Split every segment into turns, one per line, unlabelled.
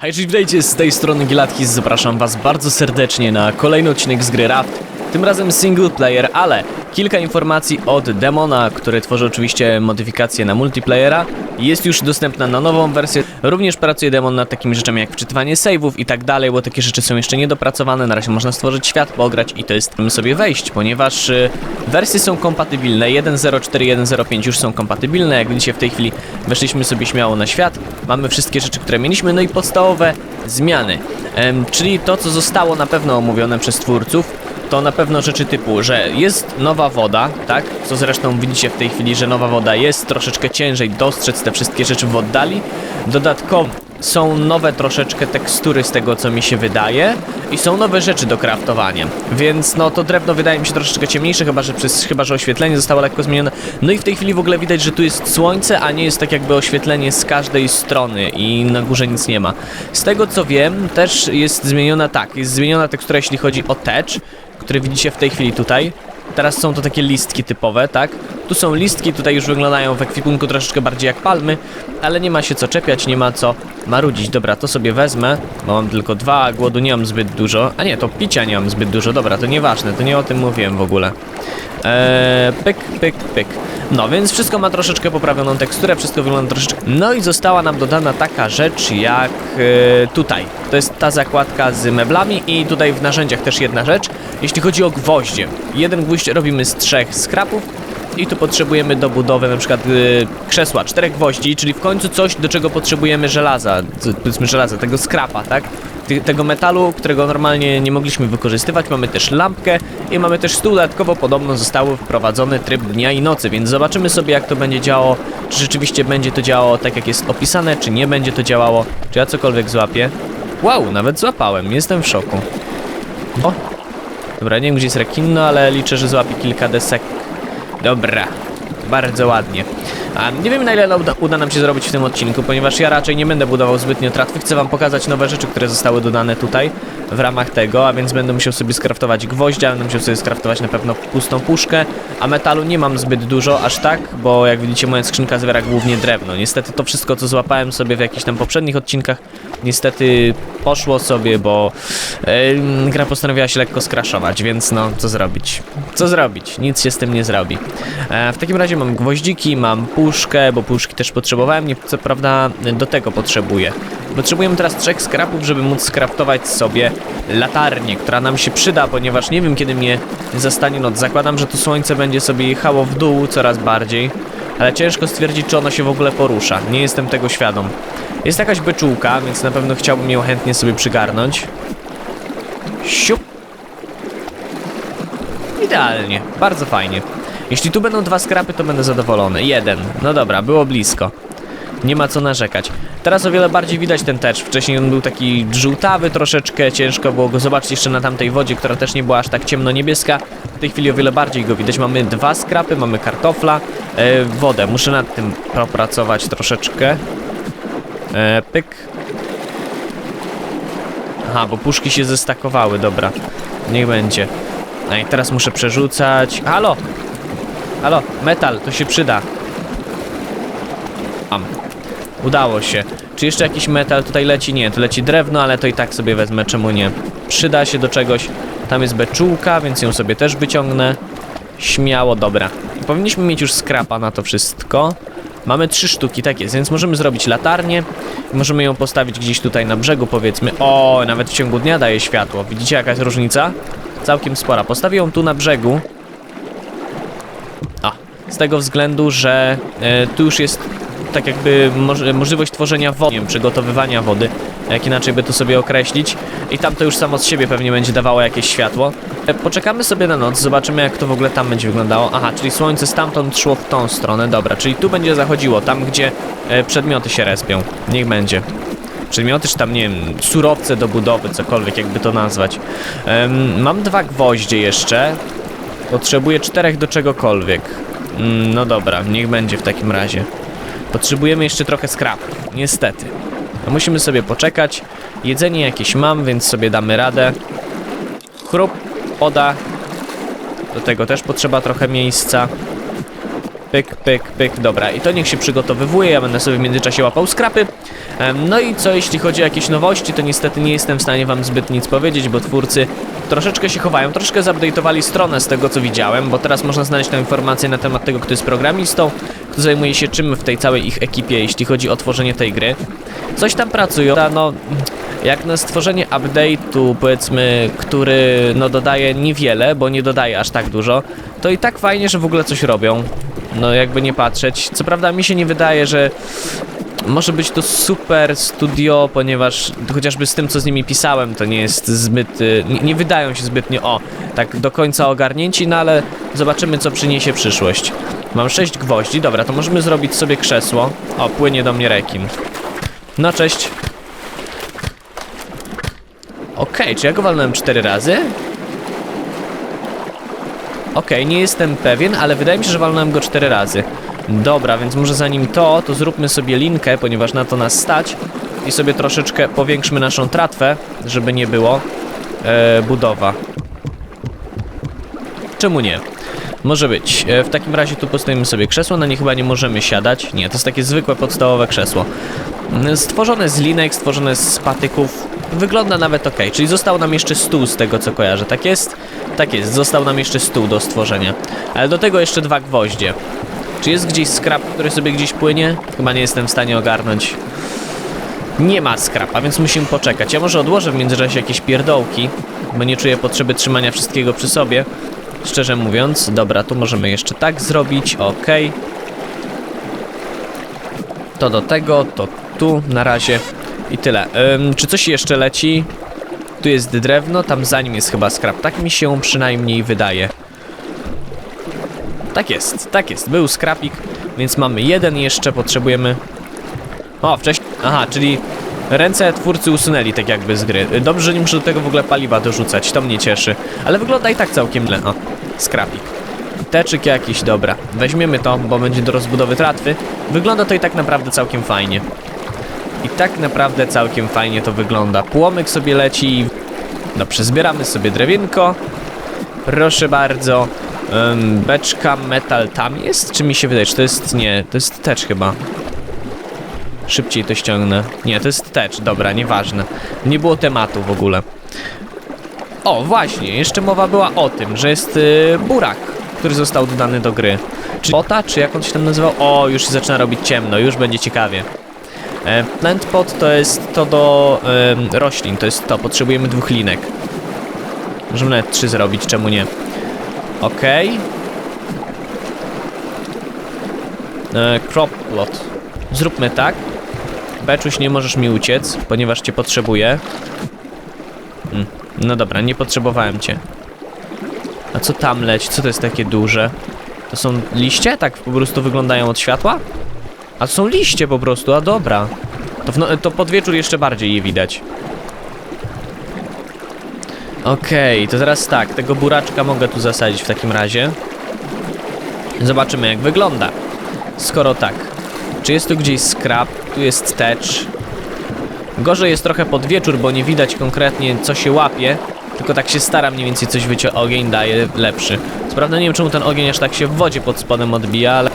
Hej, cześć, witajcie z tej strony Gilatkis, zapraszam was bardzo serdecznie na kolejny odcinek z gry Raft. Tym razem single player, ale kilka informacji od Demona, który tworzy oczywiście modyfikacje na multiplayera. Jest już dostępna na nową wersję. Również pracuje Demon nad takimi rzeczami jak wczytywanie save'ów i tak dalej, bo takie rzeczy są jeszcze niedopracowane. Na razie można stworzyć świat, pograć i to jest tym sobie wejść, ponieważ y, wersje są kompatybilne. 1.04 i 1.05 już są kompatybilne. Jak widzicie, w tej chwili weszliśmy sobie śmiało na świat. Mamy wszystkie rzeczy, które mieliśmy, no i podstawowe zmiany. Em, czyli to, co zostało na pewno omówione przez twórców, to na pewno rzeczy typu, że jest nowa woda, tak? Co zresztą widzicie w tej chwili, że nowa woda jest, troszeczkę ciężej dostrzec te wszystkie rzeczy w oddali. Dodatkowo są nowe troszeczkę tekstury z tego, co mi się wydaje i są nowe rzeczy do craftowania, więc no to drewno wydaje mi się troszeczkę ciemniejsze, chyba że, przez, chyba, że oświetlenie zostało lekko zmienione. No i w tej chwili w ogóle widać, że tu jest słońce, a nie jest tak jakby oświetlenie z każdej strony i na górze nic nie ma. Z tego co wiem, też jest zmieniona tak, jest zmieniona tekstura jeśli chodzi o tecz, które widzicie w tej chwili tutaj. Teraz są to takie listki typowe, tak? Tu są listki, tutaj już wyglądają w ekwipunku troszeczkę bardziej jak palmy, ale nie ma się co czepiać, nie ma co marudzić. Dobra, to sobie wezmę, bo mam tylko dwa, głodu nie mam zbyt dużo. A nie, to picia nie mam zbyt dużo, dobra, to nieważne, to nie o tym mówiłem w ogóle. Eee, pyk, pyk, pyk. No, więc wszystko ma troszeczkę poprawioną teksturę, wszystko wygląda troszeczkę... No i została nam dodana taka rzecz jak e, tutaj. To jest ta zakładka z meblami i tutaj w narzędziach też jedna rzecz. Jeśli chodzi o gwoździe. Jeden gwóźdź robimy z trzech skrapów, i tu potrzebujemy do budowy na przykład y, krzesła, czterech gwoździ, czyli w końcu coś, do czego potrzebujemy żelaza, powiedzmy żelaza, tego skrapa, tak? Ty, tego metalu, którego normalnie nie mogliśmy wykorzystywać. Mamy też lampkę i mamy też stół. Dodatkowo podobno został wprowadzony tryb dnia i nocy, więc zobaczymy sobie jak to będzie działało, czy rzeczywiście będzie to działało tak jak jest opisane, czy nie będzie to działało, czy ja cokolwiek złapię. Wow, nawet złapałem, jestem w szoku. O! Dobra, nie wiem gdzie jest rekin, no ale liczę, że złapie kilka desek. Dobra, bardzo ładnie. A nie wiem na ile uda, uda nam się zrobić w tym odcinku, ponieważ ja raczej nie będę budował zbytnio tratwy. Chcę wam pokazać nowe rzeczy, które zostały dodane tutaj w ramach tego, a więc będę musiał sobie skraftować gwoździa, będę musiał sobie skraftować na pewno pustą puszkę, a metalu nie mam zbyt dużo, aż tak, bo jak widzicie moja skrzynka zawiera głównie drewno. Niestety to wszystko, co złapałem sobie w jakichś tam poprzednich odcinkach, niestety poszło sobie, bo yy, gra postanowiła się lekko skraszować, więc no, co zrobić? Co zrobić? Nic się z tym nie zrobi. E, w takim razie mam gwoździki, mam puszkę, bo puszki też potrzebowałem, nie, co prawda do tego potrzebuję. Potrzebujemy teraz trzech skrapów, żeby móc skraftować sobie latarnię, która nam się przyda, ponieważ nie wiem kiedy mnie zastanie noc. Zakładam, że to słońce będzie sobie jechało w dół coraz bardziej, ale ciężko stwierdzić, czy ono się w ogóle porusza. Nie jestem tego świadom. Jest jakaś beczułka, więc na pewno chciałbym ją chętnie sobie przygarnąć. Siup. Idealnie, bardzo fajnie. Jeśli tu będą dwa skrapy, to będę zadowolony. Jeden. No dobra, było blisko. Nie ma co narzekać. Teraz o wiele bardziej widać ten tecz. Wcześniej on był taki żółtawy troszeczkę, ciężko było go zobaczyć jeszcze na tamtej wodzie, która też nie była aż tak ciemno-niebieska. W tej chwili o wiele bardziej go widać. Mamy dwa skrapy, mamy kartofla, e, wodę. Muszę nad tym popracować troszeczkę. E, pyk. Aha, bo puszki się zestakowały, dobra. Niech będzie. No i teraz muszę przerzucać. Halo! Halo, metal, to się przyda. Mam. Udało się. Czy jeszcze jakiś metal tutaj leci? Nie, to leci drewno, ale to i tak sobie wezmę, czemu nie? Przyda się do czegoś. Tam jest beczułka, więc ją sobie też wyciągnę. Śmiało, dobra. Powinniśmy mieć już skrapa na to wszystko. Mamy trzy sztuki, tak jest, więc możemy zrobić latarnię. Możemy ją postawić gdzieś tutaj na brzegu, powiedzmy. O, nawet w ciągu dnia daje światło. Widzicie jaka jest różnica? Całkiem spora. Postawię ją tu na brzegu. Z tego względu, że e, tu już jest tak jakby moż- możliwość tworzenia wody, wiem, przygotowywania wody, jak inaczej by to sobie określić. I tam to już samo z siebie pewnie będzie dawało jakieś światło. E, Poczekamy sobie na noc, zobaczymy jak to w ogóle tam będzie wyglądało. Aha, czyli słońce stamtąd szło w tą stronę, dobra, czyli tu będzie zachodziło, tam gdzie e, przedmioty się respią. Niech będzie. Przedmioty, czy tam, nie wiem, surowce do budowy, cokolwiek jakby to nazwać. Em, mam dwa gwoździe jeszcze. Potrzebuję czterech do czegokolwiek. Mm, no dobra, niech będzie w takim razie. Potrzebujemy jeszcze trochę skrapów, niestety. No musimy sobie poczekać. Jedzenie jakieś mam, więc sobie damy radę. Chrup, woda. Do tego też potrzeba trochę miejsca. Pyk, pyk, pyk, dobra. I to niech się przygotowywuje, ja będę sobie w międzyczasie łapał skrapy. No i co jeśli chodzi o jakieś nowości, to niestety nie jestem w stanie wam zbyt nic powiedzieć, bo twórcy troszeczkę się chowają, troszkę zupdate'owali stronę z tego co widziałem, bo teraz można znaleźć tam informacje na temat tego, kto jest programistą, kto zajmuje się czym w tej całej ich ekipie, jeśli chodzi o tworzenie tej gry. Coś tam pracują, no jak na stworzenie update'u, powiedzmy, który no dodaje niewiele, bo nie dodaje aż tak dużo, to i tak fajnie, że w ogóle coś robią. No jakby nie patrzeć. Co prawda mi się nie wydaje, że może być to super studio, ponieważ chociażby z tym, co z nimi pisałem, to nie jest zbyt. y, Nie, nie wydają się zbytnio o, tak do końca ogarnięci, no ale zobaczymy, co przyniesie przyszłość. Mam 6 gwoździ, dobra, to możemy zrobić sobie krzesło. O, płynie do mnie rekin. No, cześć. Okej, czy ja go walnąłem 4 razy? Okej, nie jestem pewien, ale wydaje mi się, że walnąłem go 4 razy. Dobra, więc może zanim to, to zróbmy sobie linkę, ponieważ na to nas stać i sobie troszeczkę powiększmy naszą tratwę, żeby nie było e, budowa. Czemu nie? Może być. E, w takim razie tu postawimy sobie krzesło, na nie chyba nie możemy siadać. Nie, to jest takie zwykłe, podstawowe krzesło. Stworzone z linek, stworzone z patyków. Wygląda nawet ok, czyli został nam jeszcze stół z tego co kojarzę, tak jest? Tak jest, został nam jeszcze stół do stworzenia. Ale do tego jeszcze dwa gwoździe. Czy jest gdzieś skrap, który sobie gdzieś płynie? Chyba nie jestem w stanie ogarnąć. Nie ma skrapa, więc musimy poczekać. Ja może odłożę w międzyczasie jakieś pierdołki, bo nie czuję potrzeby trzymania wszystkiego przy sobie. Szczerze mówiąc, dobra, tu możemy jeszcze tak zrobić, ok. To do tego, to tu na razie i tyle. Ym, czy coś jeszcze leci? Tu jest drewno, tam za nim jest chyba skrap. Tak mi się przynajmniej wydaje. Tak jest, tak jest. Był skrapik, więc mamy jeden jeszcze, potrzebujemy... O, wcześniej... Aha, czyli ręce twórcy usunęli tak jakby z gry. Dobrze, że nie muszę do tego w ogóle paliwa dorzucać, to mnie cieszy. Ale wygląda i tak całkiem źle. O, skrapik. Teczyk jakiś, dobra. Weźmiemy to, bo będzie do rozbudowy tratwy. Wygląda to i tak naprawdę całkiem fajnie. I tak naprawdę całkiem fajnie to wygląda. Płomyk sobie leci. Dobrze, zbieramy sobie drewienko. Proszę bardzo. Ym, beczka metal tam jest? Czy mi się wydaje, czy to jest... Nie, to jest tecz chyba. Szybciej to ściągnę. Nie, to jest tecz, dobra, nieważne. Nie było tematu w ogóle. O, właśnie, jeszcze mowa była o tym, że jest y, burak, który został dodany do gry. Czy bota, czy jak on się tam nazywał? O, już się zaczyna robić ciemno, już będzie ciekawie. E, plant pot to jest to do roślin, to jest to, potrzebujemy dwóch linek. Możemy nawet trzy zrobić, czemu nie? Okej. E, crop plot. Zróbmy tak. Beczuś, nie możesz mi uciec, ponieważ cię potrzebuję. Mm, No dobra, nie potrzebowałem cię. A co tam leci? Co to jest takie duże? To są liście? Tak po prostu wyglądają od światła? A są liście po prostu, a dobra. To, no, to pod wieczór jeszcze bardziej je widać. Okej, to teraz tak, tego buraczka mogę tu zasadzić w takim razie. Zobaczymy jak wygląda. Skoro tak, czy jest tu gdzieś skrap, tu jest tecz. Gorzej jest trochę pod wieczór, bo nie widać konkretnie co się łapie, tylko tak się stara mniej więcej coś wyciąć, ogień daje lepszy. Co prawda nie wiem czemu ten ogień aż tak się w wodzie pod spodem odbija, ale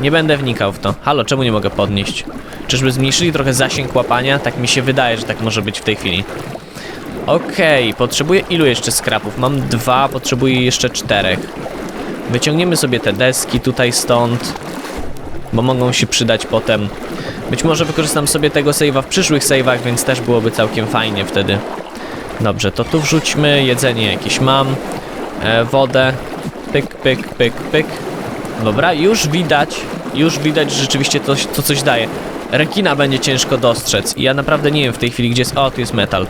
nie będę wnikał w to. Halo, czemu nie mogę podnieść? Czyżby zmniejszyli trochę zasięg łapania? Tak mi się wydaje, że tak może być w tej chwili. Okej, potrzebuję ilu jeszcze skrapów? Mam dwa, potrzebuję jeszcze czterech. Wyciągniemy sobie te deski tutaj stąd, bo mogą się przydać potem. Być może wykorzystam sobie tego save'a w przyszłych save'ach, więc też byłoby całkiem fajnie wtedy. Dobrze, to tu wrzućmy, jedzenie jakieś mam, e, wodę, pyk, pyk, pyk, pyk. Dobra, już widać, już widać, że rzeczywiście to, to coś daje. Rekina będzie ciężko dostrzec i ja naprawdę nie wiem w tej chwili, gdzie jest... O, tu jest metal.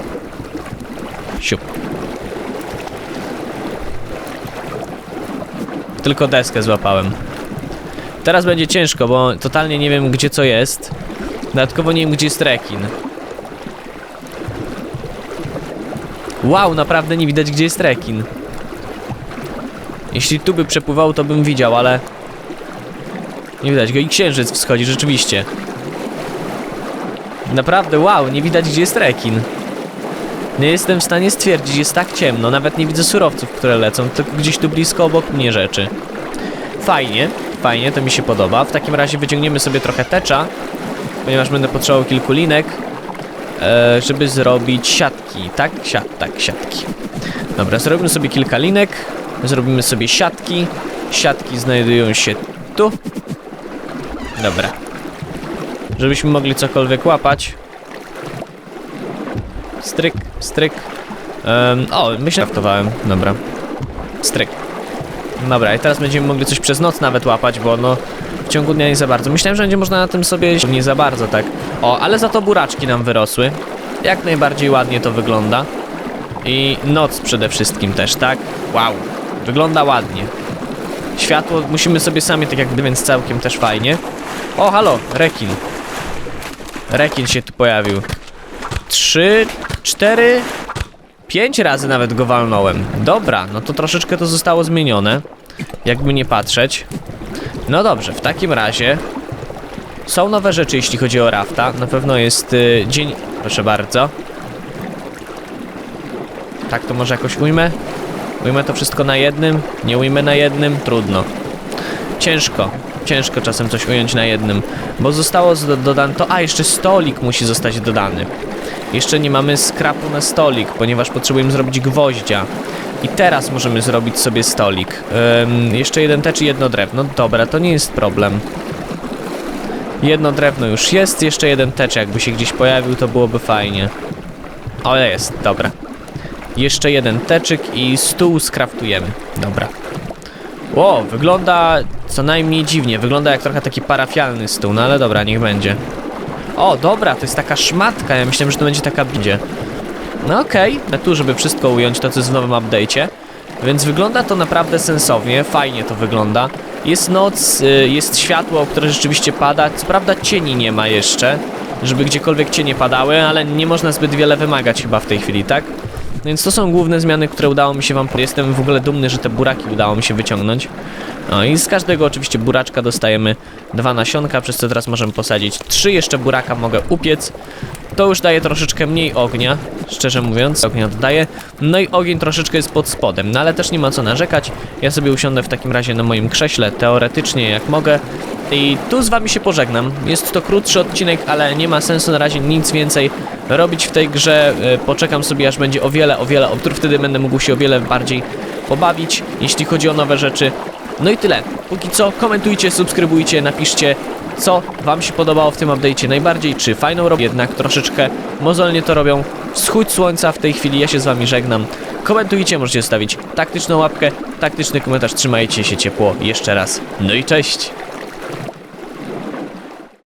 Siup. Tylko deskę złapałem. Teraz będzie ciężko, bo totalnie nie wiem, gdzie co jest. Dodatkowo nie wiem, gdzie jest rekin. Wow, naprawdę nie widać, gdzie jest rekin. Jeśli tu by przepływał, to bym widział, ale... Nie widać go i księżyc wschodzi, rzeczywiście. Naprawdę, wow, nie widać, gdzie jest rekin. Nie jestem w stanie stwierdzić, jest tak ciemno, nawet nie widzę surowców, które lecą, tylko gdzieś tu blisko obok mnie rzeczy. Fajnie, fajnie, to mi się podoba. W takim razie wyciągniemy sobie trochę tecza, ponieważ będę potrzebował kilku linek, e, żeby zrobić siatki, tak? Siat, tak, siatki. Dobra, zrobimy sobie kilka linek, zrobimy sobie siatki. Siatki znajdują się tu. Dobra. Żebyśmy mogli cokolwiek łapać. Stryk, stryk. Em, o, myślę, kraftowałem. Dobra. Stryk. Dobra, i teraz będziemy mogli coś przez noc nawet łapać, bo no w ciągu dnia nie za bardzo. Myślałem, że będzie można na tym sobie nie za bardzo, tak. O, ale za to buraczki nam wyrosły. Jak najbardziej ładnie to wygląda. I noc przede wszystkim też, tak? Wow, wygląda ładnie. Światło musimy sobie sami, tak jak gdy, więc całkiem też fajnie. O, halo, rekin. Rekin się tu pojawił. Trzy, cztery, pięć razy nawet go walnąłem. Dobra, no to troszeczkę to zostało zmienione. Jakby nie patrzeć. No dobrze, w takim razie są nowe rzeczy, jeśli chodzi o rafta. Na pewno jest y, dzień. Proszę bardzo. Tak to może jakoś ujmę? Ujmę to wszystko na jednym? Nie ujmę na jednym? Trudno. Ciężko. Ciężko czasem coś ująć na jednym. Bo zostało z- dodane to. A, jeszcze stolik musi zostać dodany. Jeszcze nie mamy skrapu na stolik, ponieważ potrzebujemy zrobić gwoździa. I teraz możemy zrobić sobie stolik. Ym, jeszcze jeden tecz i jedno drewno. Dobra, to nie jest problem. Jedno drewno już jest, jeszcze jeden tecz jakby się gdzieś pojawił, to byłoby fajnie. O, jest, dobra. Jeszcze jeden teczyk i stół skraftujemy. Dobra. Ło, wygląda co najmniej dziwnie. Wygląda jak trochę taki parafialny stół, no ale dobra, niech będzie. O, dobra, to jest taka szmatka. Ja myślałem, że to będzie taka bidzie. No okej, okay. tu, żeby wszystko ująć, to co jest w nowym update'cie. Więc wygląda to naprawdę sensownie, fajnie to wygląda. Jest noc, y, jest światło, które rzeczywiście pada. Co prawda cieni nie ma jeszcze, żeby gdziekolwiek cienie padały, ale nie można zbyt wiele wymagać chyba w tej chwili, tak? Więc to są główne zmiany, które udało mi się wam... Jestem w ogóle dumny, że te buraki udało mi się wyciągnąć. No i z każdego oczywiście buraczka dostajemy dwa nasionka, przez co teraz możemy posadzić trzy. Jeszcze buraka mogę upiec. To już daje troszeczkę mniej ognia, szczerze mówiąc, ognia dodaje. No i ogień troszeczkę jest pod spodem, no ale też nie ma co narzekać. Ja sobie usiądę w takim razie na moim krześle, teoretycznie jak mogę. I tu z wami się pożegnam. Jest to krótszy odcinek, ale nie ma sensu na razie nic więcej robić w tej grze. E, Poczekam sobie aż będzie o wiele, o wiele obtur, wtedy będę mógł się o wiele bardziej pobawić, jeśli chodzi o nowe rzeczy. No i tyle. Póki co komentujcie, subskrybujcie, napiszcie co wam się podobało w tym update'cie najbardziej, czy fajną robią, jednak troszeczkę mozolnie to robią. Wschód słońca w tej chwili, ja się z wami żegnam. Komentujcie, możecie zostawić taktyczną łapkę, taktyczny komentarz, trzymajcie się ciepło jeszcze raz. No i cześć!